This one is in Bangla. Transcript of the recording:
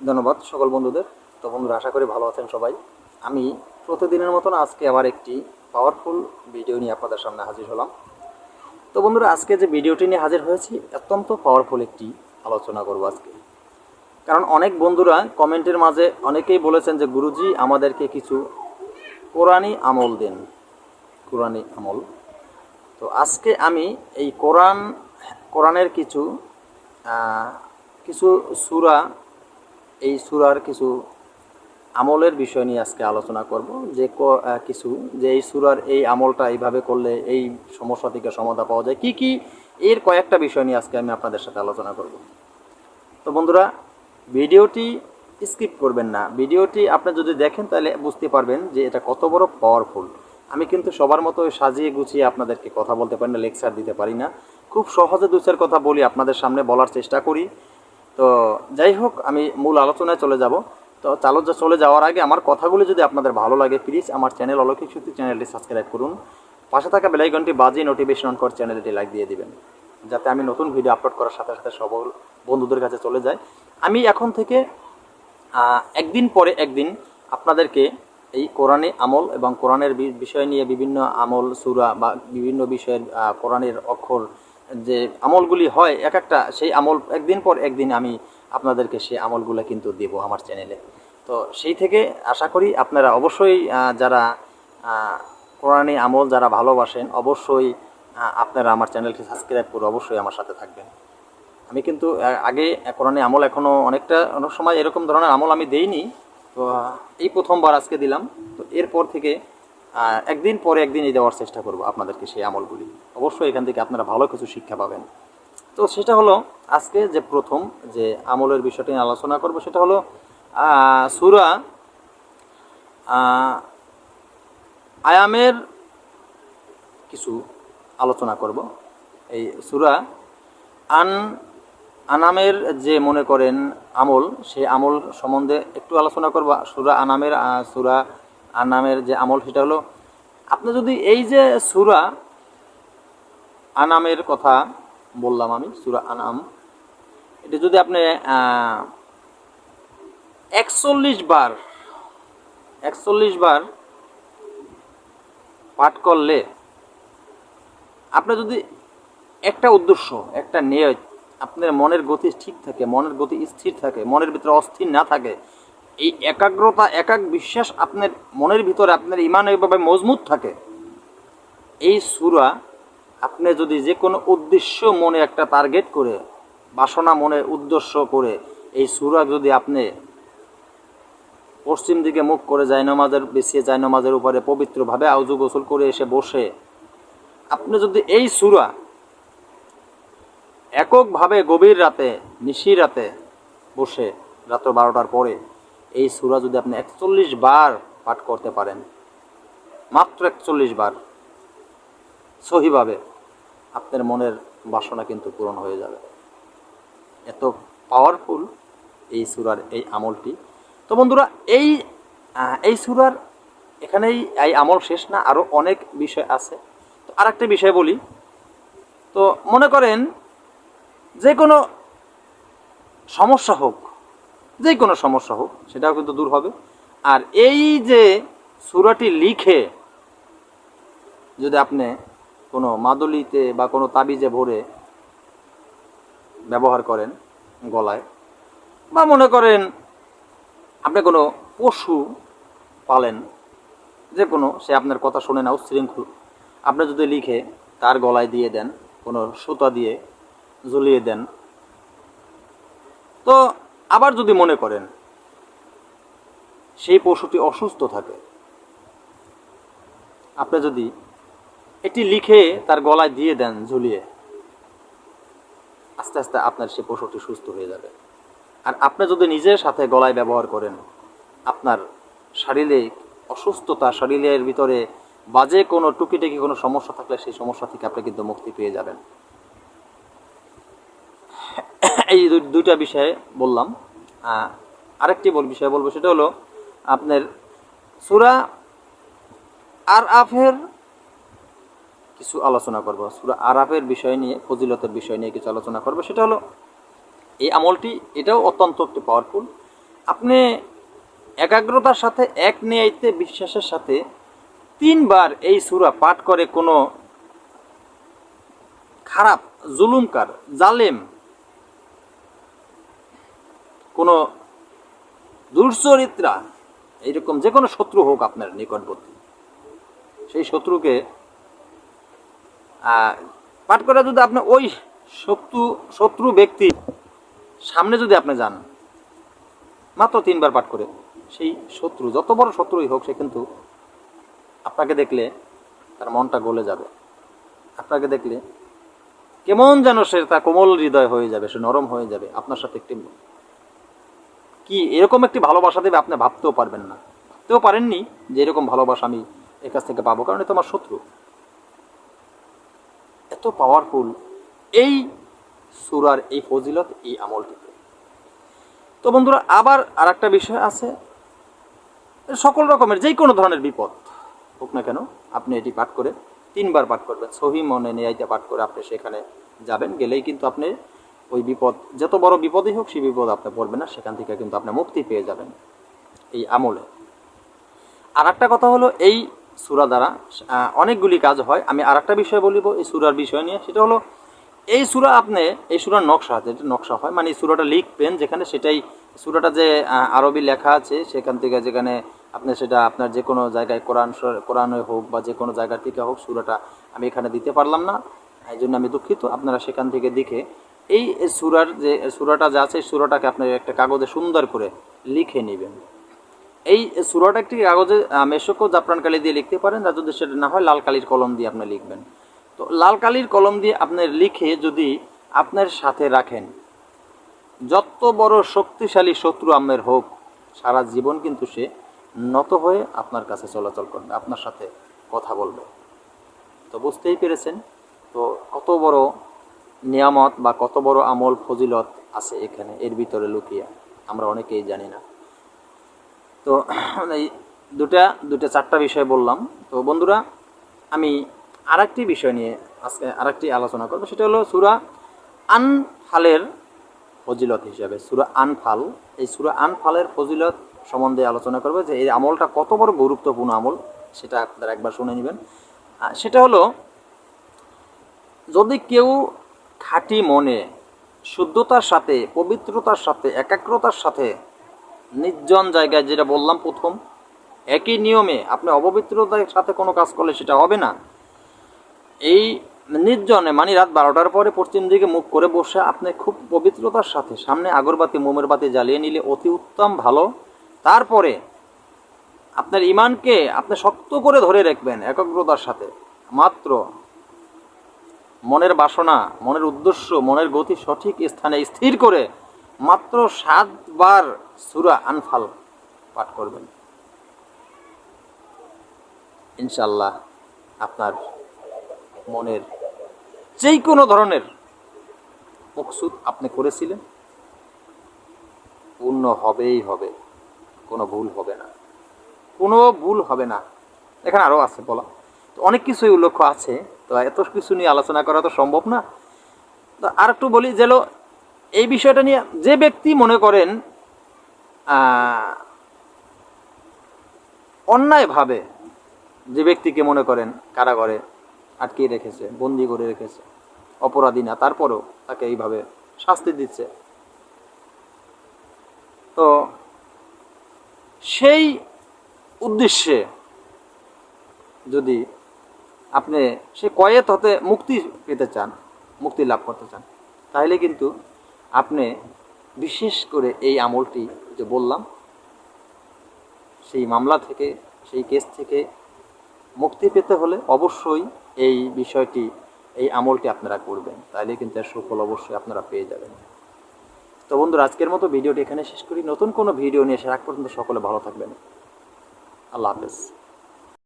ধন্যবাদ সকল বন্ধুদের। তো বন্ধুরা, আশা করি ভালো আছেন সবাই। আমি প্রতিদিনের মতন আজকে আবার একটি পাওয়ারফুল ভিডিও নিয়ে আপনাদের সামনে হাজির হলাম। তো বন্ধুরা, আজকে যে ভিডিওটি নিয়ে হাজির হয়েছি, অত্যন্ত পাওয়ারফুল একটি আলোচনা করব আজকে। কারণ অনেক বন্ধুরা কমেন্টের মাঝে অনেকেই বলেছেন যে, গুরুজি, আমাদেরকে কিছু কোরআনই আমল দেন। কোরআনই আমল। তো আজকে আমি এই কোরআন, কোরআনের কিছু কিছু সুরা এই সুরার কিছু আমলের বিষয় নিয়ে আজকে আলোচনা করব। যে কিছু, যে এই সুরার এই আমলটা এইভাবে করলে এই সমস্যা থেকে সমাধান পাওয়া যায়। কি কি এর কয়েকটা বিষয় নিয়ে আজকে আমি আপনাদের সাথে আলোচনা করব। তো বন্ধুরা, ভিডিওটি স্কিপ করবেন না। ভিডিওটি আপনি যদি দেখেন তাহলে বুঝতে পারবেন যে এটা কত বড় পাওয়ারফুল আমি কিন্তু সবার মতো সাজিয়ে গুছিয়ে আপনাদেরকে কথা বলতে পারি না লেকচার দিতে পারি না। খুব সহজে দু কথা বলি, আপনাদের সামনে বলার চেষ্টা করি। তো যাই হোক, আমি মূল আলোচনায় চলে যাব। তো চালো চলে যাওয়ার আগে আমার কথাগুলো যদি আপনাদের ভালো লাগে প্লিজ আমার চ্যানেল অলৌকিক শক্তি চ্যানেলটি সাবস্ক্রাইব করুন। পাশে থাকা বেলাইকনটি বাজিয়ে নোটিফিকেশন অন করে চ্যানেলটি লাইক দিয়ে দিবেন, যাতে আমি নতুন ভিডিও আপলোড করার সাথে সাথে সকল বন্ধুদের কাছে চলে যায়। আমি এখন থেকে একদিন পরে একদিন আপনাদেরকে এই কোরআনে আমল এবং কোরআনের বিষয় নিয়ে বিভিন্ন আমল, সুরা বা বিভিন্ন বিষয়ের কোরআনের অক্ষর যে আমলগুলি হয় এক একটা, সেই আমল একদিন পর একদিন আমি আপনাদেরকে সেই আমলগুলো কিন্তু দেব আমার চ্যানেলে তো সেই থেকে আশা করি আপনারা অবশ্যই যারা কোরআনে আমল যারা ভালোবাসেন, অবশ্যই আপনারা আমার চ্যানেলটি সাবস্ক্রাইব করে অবশ্যই আমার সাথে থাকবেন। আমি কিন্তু আগে কোরআনে আমল এখনও অনেকটা, অনেক সময় এরকম ধরনের আমল আমি দেইনি। তো এই প্রথমবার আজকে দিলাম। তো এরপর থেকে একদিন পরে একদিনই দেওয়ার চেষ্টা করব আপনাদেরকে সেই আমলগুলি। অবশ্যই এখান থেকে আপনারা ভালো কিছু শিক্ষা পাবেন। তো সেটা হলো, আজকে যে প্রথম যে আমলের বিষয়টি নিয়ে আলোচনা করব, সেটা হলো সুরা আয়ামের কিছু আলোচনা করব। এই সুরা আন, আনামের যে মনে করেন আমল, সেই আমল সম্বন্ধে একটু আলোচনা করব। সুরা আনামের সুরা আনামের যে আমল, সেটা হলো আপনি যদি এই যে সুরা আনামের কথা বললাম আমি, সুরা আনাম, এটা যদি আপনি একচল্লিশ বার একচল্লিশ বার পাঠ করলে আপনি যদি একটা উদ্দেশ্য, একটা নিয়ত, আপনার মনের গতি ঠিক থাকে, মনের গতি স্থির থাকে, মনের ভিতরে অস্থির না থাকে এই একাগ্রতা একাক বিশ্বাস আপনার মনের ভিতরে, আপনার ইমান এইভাবে মজবুত থাকে। এই সুরা আপনি যদি যে কোনো উদ্দেশ্য মনে একটা টার্গেট করে, বাসনা মনে উদ্দেশ্য করে, এই সুরা যদি আপনি পশ্চিম দিকে মুখ করে যায় নমাজের বেশি যায় নমাজের উপরে পবিত্রভাবে আউজু গোসল করে এসে বসে, আপনি যদি এই সুরা এককভাবে গভীর রাতে, নিশি রাতে বসে, রাত্র বারোটার পরে এই সুরা যদি আপনি একচল্লিশ বার পাঠ করতে পারেন, মাত্র একচল্লিশ বার, সহিভাবে আপনার মনের বাসনা কিন্তু পূরণ হয়ে যাবে। এত পাওয়ারফুল এই সুরার এই আমলটি। তো বন্ধুরা, এই এই সুরার এখানেই এই আমল শেষ না আরও অনেক বিষয় আছে। তো আর একটা বিষয় বলি। তো মনে করেন, যে কোনো সমস্যা হোক যে কোনো সমস্যা হোক, সেটাও কিন্তু দূর হবে। আর এই যে সুরাটি লিখে যদি আপনি কোনো মাদুলিতে বা কোনো তাবিজে ভরে ব্যবহার করেন গলায়, বা মনে করেন আপনি কোনো পশু পালেন, যে কোনো, সে আপনার কথা শোনে না, উচ্ছৃঙ্খল, আপনি যদি লিখে তার গলায় দিয়ে দেন, কোনো সুতা দিয়ে ঝুলিয়ে দেন, তো আবার যদি মনে করেন সেই পশুটি অসুস্থ থাকে, আপনি যদি এটি লিখে তার গলায় দিয়ে দেন ঝুলিয়ে, আস্তে আস্তে আপনার সেই পশুটি সুস্থ হয়ে যাবে। আর আপনি যদি নিজের সাথে গলায় ব্যবহার করেন, আপনার শারীরিক অসুস্থতা শরীরের ভিতরে বাজে কোনো টুকিটাকি কোনো সমস্যা থাকলে সেই সমস্যা থেকে আপনি কিন্তু মুক্তি পেয়ে যাবেন। এই দুইটা বিষয়ে বললাম। আরেকটি বল, বিষয় বলব সেটা হলো আপনার সুরা আর আফের কিছু আলোচনা করব। সুরা আরাফের বিষয় নিয়ে, ফজিলতের বিষয় নিয়ে কিছু আলোচনা করব। সেটা হলো এই আমলটি, এটাও অত্যন্ত একটি পাওয়ারফুল আপনি একাগ্রতার সাথে, এক নিয়াইতে বিশ্বাসের সাথে তিনবার এই সুরা পাঠ করে কোনো খারাপ, জুলুমকার, জালেম কোনো দুশ্চরিত্রা এইরকম যে কোনো শত্রু হোক আপনার নিকটবর্তী, সেই শত্রুকে পাঠ করে যদি আপনি ওই শত্রু শত্রু ব্যক্তি সামনে যদি আপনি যান, মাত্র তিনবার পাঠ করে, সেই শত্রু, যত বড় শত্রুই হোক সে কিন্তু আপনাকে দেখলে তার মনটা গলে যাবে। আপনাকে দেখলে কেমন যেন সে তার কোমল হৃদয় হয়ে যাবে, সে নরম হয়ে যাবে, আপনার সাথে একটি কি এরকম একটি ভালোবাসা দেবে আপনি ভাবতেও পারবেন না। ভাবতেও পারেননি যে এরকম ভালোবাসা আমি এর কাছ থেকে পাবো, কারণ এ তো আমার শত্রু। এত পাওয়ারফুল এই সুরার এই ফজিলত, এই আমলটিতে। তো বন্ধুরা, আবার আর একটা বিষয় আছে। সকল রকমের যেই কোনো ধরনের বিপদ হোক না কেন, আপনি এটি পাঠ করে তিনবার পাঠ করবেন। সহি মনে নিয়াইতে পাঠ করে আপনি সেখানে যাবেন। গেলেই কিন্তু আপনি ওই বিপদ, যত বড় বিপদই হোক সেই বিপদ আপনি পড়বেন না, সেখান থেকে কিন্তু আপনি মুক্তি পেয়ে যাবেন এই আমলে। আর একটা কথা হলো এই সুরা দ্বারা অনেকগুলি কাজ হয়। আমি আর একটা বিষয় বলিব এই সুরার বিষয় নিয়ে, সেটা হলো এই সুরা আপনি, এই সুরার নকশা যেটা নকশা হয় মানে এই সুরাটা লিখবেন যেখানে সেটাই, সুরাটা যে আরবি লেখা আছে, সেখান থেকে যেখানে আপনি সেটা আপনার যে কোনো জায়গায় কোরআন কোরআনে হোক বা যে কোনো জায়গা থেকে হোক সুরাটা আমি এখানে দিতে পারলাম না। এই জন্য আমি দুঃখিত, আপনারা সেখান থেকে দেখে এই সুরার যে সুরাটা যা আছে সুরাটাকে আপনার একটা কাগজে সুন্দর করে লিখে নেবেন। এই সুরাটা একটি কাগজে মেশক জাফরান কালি দিয়ে লিখতে পারেন, আর যদি সেটা না হয়, লাল কালির কলম দিয়ে আপনি লিখবেন। তো লাল কালির কলম দিয়ে আপনি লিখে যদি আপনার সাথে রাখেন, যত বড় শক্তিশালী শত্রু আমের হোক, সারা জীবন কিন্তু সে নত হয়ে আপনার কাছে চলাচল করবে, আপনার সাথে কথা বলবে। তো বুঝতেই পেরেছেন? তো কত বড় নিয়ামত বা কত বড় আমল ফজিলত আছে এখানে? এর ভিতরে লুকিয়ে। আমরা অনেকেই জানি না। তো, এই দুটা দুটা, চারটা বিষয় বললাম। তো বন্ধুরা, আমি আরেকটি বিষয় নিয়ে আজকে আরেকটি আলোচনা করব। সেটা হলো সুরা আনফালের ফজিলত হিসাবে। সুরা আনফাল, এই সুরা আনফালের ফজিলত সম্বন্ধে আলোচনা করব যে এই আমলটা কত বড় গুরুত্বপূর্ণ আমল, সেটা আপনারা একবার শুনে নেবেন। সেটা হলো, যদি কেউ খাঁটি মনে, শুদ্ধতার সাথে, পবিত্রতার সাথে, একাগ্রতার সাথে, নির্জন জায়গায় যেটা বললাম প্রথম, একই নিয়মে আপনি অপবিত্রতার সাথে কোনো কাজ করলে সেটা হবে না। এই নির্জনে মানে রাত বারোটার পরে পশ্চিম দিকে মুখ করে বসে আপনি খুব পবিত্রতার সাথে সামনে আগরবাতি, মোমের বাতি জ্বালিয়ে নিলে অতি উত্তম, ভালো। তারপরে আপনার ইমানকে আপনি শক্ত করে ধরে রাখবেন একাগ্রতার সাথে। মাত্র মনের বাসনা, মনের উদ্দেশ্য, মনের গতি সঠিক স্থানে স্থির করে মাত্র সাতবার সুরা আনফাল পাঠ করবেন। ইনশাল্লাহ আপনার মনের যেই কোনো ধরনের মকসুদ আপনি করেছিলেন, পূর্ণ হবেই হবে, কোনো ভুল হবে না। কোনো ভুল হবে না। এখানে আরও আছে বলা। অনেক কিছুই উল্লেখ্য আছে। তো এত কিছু নিয়ে আলোচনা করা তো সম্ভব না। তো আর একটু বলি যে এই বিষয়টা নিয়ে যে ব্যক্তি মনে করেন অন্যায়ভাবে যে ব্যক্তিকে মনে করেন কারাগারে আটকে রেখেছে, বন্দি করে রেখেছে, অপরাধী না, তারপরেও তাকে এইভাবে শাস্তি দিচ্ছে। তো সেই উদ্দেশ্যে যদি আপনি সে কয়েত হতে মুক্তি পেতে চান, মুক্তি লাভ করতে চান। তাহলে কিন্তু আপনি বিশেষ করে এই আমলটি যে বললাম, সেই মামলা থেকে, সেই কেস থেকে মুক্তি পেতে হলে অবশ্যই এই বিষয়টি, এই আমলটি আপনারা করবেন। তাহলে কিন্তু এর সুফল অবশ্যই আপনারা পেয়ে যাবেন। তো বন্ধুরা, আজকের মতো ভিডিওটি এখানে শেষ করি। নতুন কোনো ভিডিও নিয়ে এসে রাখ পর্যন্ত সকলে ভালো থাকবেন। আল্লাহ হাফেজ।